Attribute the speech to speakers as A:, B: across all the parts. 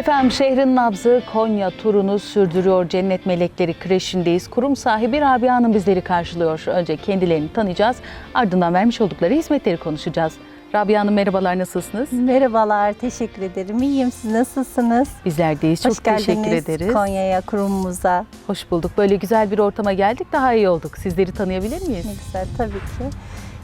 A: Efendim şehrin nabzı Konya turunu sürdürüyor. Cennet Melekleri kreşindeyiz. Kurum sahibi Rabia Hanım bizleri karşılıyor. Önce kendilerini tanıyacağız. Ardından vermiş oldukları hizmetleri konuşacağız. Rabia Hanım merhabalar nasılsınız?
B: Merhabalar, teşekkür ederim. İyiyim, siz nasılsınız?
A: Bizler deyiz. Çok
B: Hoş geldiniz
A: teşekkür ederiz.
B: Konya'ya, kurumumuza.
A: Hoş bulduk. Böyle güzel bir ortama geldik. Daha iyi olduk. Sizleri tanıyabilir miyiz?
B: Ne güzel, tabii ki.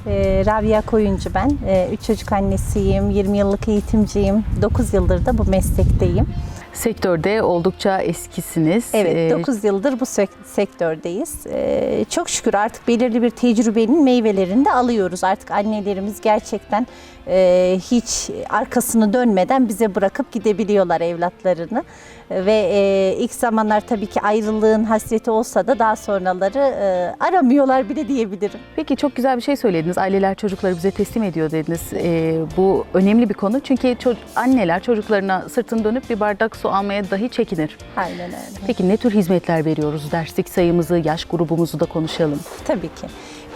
B: Ee, Rabia Koyuncu ben. Ee, üç çocuk annesiyim, 20 yıllık eğitimciyim. 9 yıldır da bu meslekteyim.
A: Sektörde oldukça eskisiniz.
B: Evet,
A: Ee,
B: 9 yıldır bu sek- sektördeyiz. Ee, çok şükür artık belirli bir tecrübenin meyvelerini de alıyoruz. Artık annelerimiz gerçekten e, hiç arkasını dönmeden bize bırakıp gidebiliyorlar evlatlarını. Ve e, ilk zamanlar tabii ki ayrılığın hasreti olsa da daha sonraları e, aramıyorlar bile diyebilirim.
A: Peki çok güzel bir şey söylediniz. Aileler çocukları bize teslim ediyor dediniz. Ee, bu önemli bir konu. Çünkü ço- anneler çocuklarına sırtını dönüp bir bardak su almaya dahi çekinir.
B: Aynen öyle.
A: Peki ne tür hizmetler veriyoruz? Derslik sayımızı, yaş grubumuzu da konuşalım.
B: Tabii ki.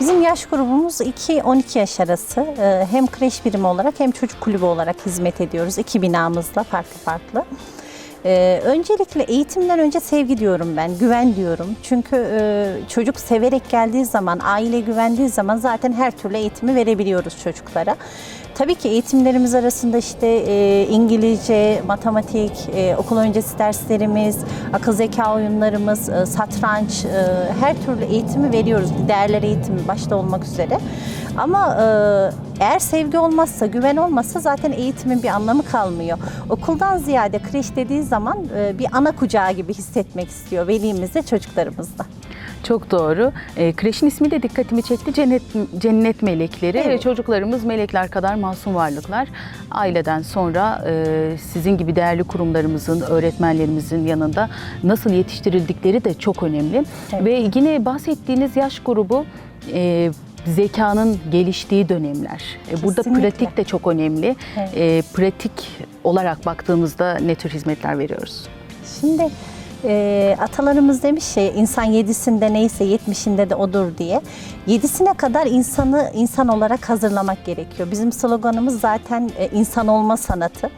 B: Bizim yaş grubumuz 2-12 yaş arası. Ee, Hem kreş birimi olarak hem çocuk kulübü olarak hizmet ediyoruz. İki binamızda farklı farklı. Ee, öncelikle eğitimden önce sevgi diyorum ben, güven diyorum. Çünkü e, çocuk severek geldiği zaman, aile güvendiği zaman zaten her türlü eğitimi verebiliyoruz çocuklara. Tabii ki eğitimlerimiz arasında işte e, İngilizce, matematik, e, okul öncesi derslerimiz, akıl zeka oyunlarımız, e, satranç, e, her türlü eğitimi veriyoruz. Değerler eğitimi başta olmak üzere. Ama e, eğer sevgi olmazsa, güven olmazsa zaten eğitimin bir anlamı kalmıyor. Okuldan ziyade kreş dediği zaman e, bir ana kucağı gibi hissetmek istiyor velimiz de çocuklarımız da.
A: Çok doğru. Ee, kreşin ismi de dikkatimi çekti. Cennet Cennet Melekleri.
B: Evet.
A: Ve çocuklarımız melekler kadar masum varlıklar. Aileden sonra e, sizin gibi değerli kurumlarımızın, öğretmenlerimizin yanında nasıl yetiştirildikleri de çok önemli.
B: Evet.
A: Ve yine bahsettiğiniz yaş grubu e, zekanın geliştiği dönemler. E, Burada
B: Kesinlikle.
A: pratik de çok önemli.
B: Evet.
A: E, pratik olarak baktığımızda ne tür hizmetler veriyoruz?
B: Şimdi e, atalarımız demiş ya insan yedisinde neyse yetmişinde de odur diye. Yedisine kadar insanı insan olarak hazırlamak gerekiyor. Bizim sloganımız zaten e, insan olma sanatı.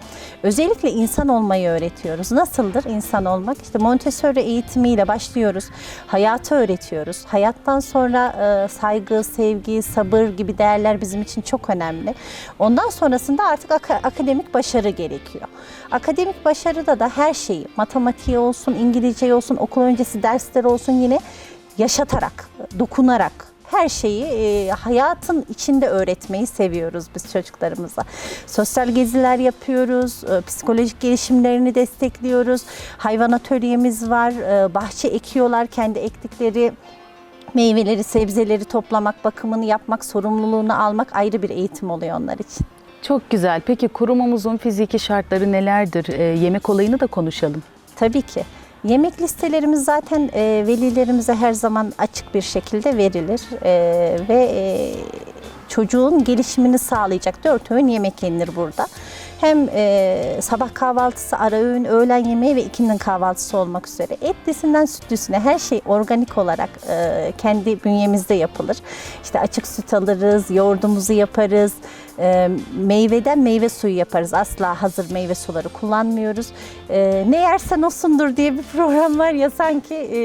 B: Özellikle insan olmayı öğretiyoruz. Nasıldır insan olmak? İşte Montessori eğitimiyle başlıyoruz. Hayatı öğretiyoruz. Hayattan sonra e, saygı, sevgi, sabır gibi değerler bizim için çok önemli. Ondan sonrasında artık aka- akademik başarı gerekiyor. Akademik başarıda da her şeyi, matematiği olsun, İngilizce olsun, okul öncesi dersler olsun yine yaşatarak, dokunarak her şeyi e, hayatın içinde öğretmeyi seviyoruz biz çocuklarımıza. Sosyal geziler yapıyoruz, e, psikolojik gelişimlerini destekliyoruz. Hayvan atölyemiz var, e, bahçe ekiyorlar, kendi ektikleri meyveleri, sebzeleri toplamak, bakımını yapmak, sorumluluğunu almak ayrı bir eğitim oluyor onlar için.
A: Çok güzel. Peki kurumumuzun fiziki şartları nelerdir? E, yemek olayını da konuşalım.
B: Tabii ki. Yemek listelerimiz zaten e, velilerimize her zaman açık bir şekilde verilir E, ve e, çocuğun gelişimini sağlayacak dört öğün yemek yenilir burada. Hem e, sabah kahvaltısı, ara öğün, öğlen yemeği ve ikindin kahvaltısı olmak üzere etlisinden sütlüsüne her şey organik olarak e, kendi bünyemizde yapılır. İşte açık süt alırız, yoğurdumuzu yaparız, e, meyveden meyve suyu yaparız. Asla hazır meyve suları kullanmıyoruz. E, ne yersen osundur diye bir program var ya sanki e,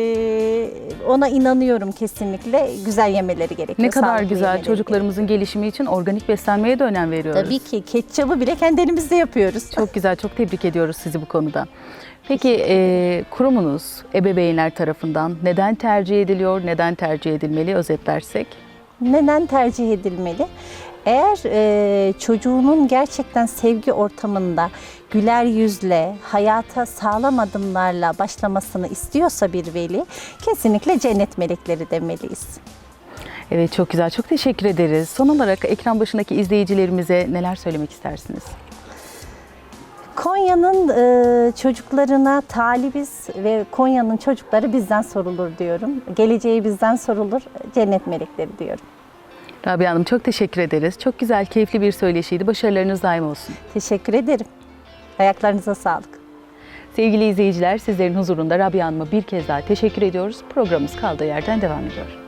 B: ona inanıyorum kesinlikle. Güzel yemeleri gerekiyor.
A: Ne kadar
B: sağlıklı
A: güzel
B: yemeleri
A: çocuklarımızın gelişimi için organik beslenmeye de önem veriyoruz.
B: Tabii ki ketçabı bile kendi elimizde yapıyoruz.
A: Çok güzel, çok tebrik ediyoruz sizi bu konuda. Peki e, kurumunuz ebeveynler tarafından neden tercih ediliyor, neden tercih edilmeli özetlersek?
B: Neden tercih edilmeli? Eğer e, çocuğunun gerçekten sevgi ortamında güler yüzle, hayata sağlam adımlarla başlamasını istiyorsa bir veli kesinlikle cennet melekleri demeliyiz.
A: Evet çok güzel, çok teşekkür ederiz. Son olarak ekran başındaki izleyicilerimize neler söylemek istersiniz?
B: Konya'nın e, çocuklarına talibiz ve Konya'nın çocukları bizden sorulur diyorum. Geleceği bizden sorulur, cennet melekleri diyorum.
A: Rabia Hanım çok teşekkür ederiz. Çok güzel, keyifli bir söyleşiydi. Başarılarınız daim olsun.
B: Teşekkür ederim. Ayaklarınıza sağlık.
A: Sevgili izleyiciler, sizlerin huzurunda Rabia Hanım'a bir kez daha teşekkür ediyoruz. Programımız kaldığı yerden devam ediyor.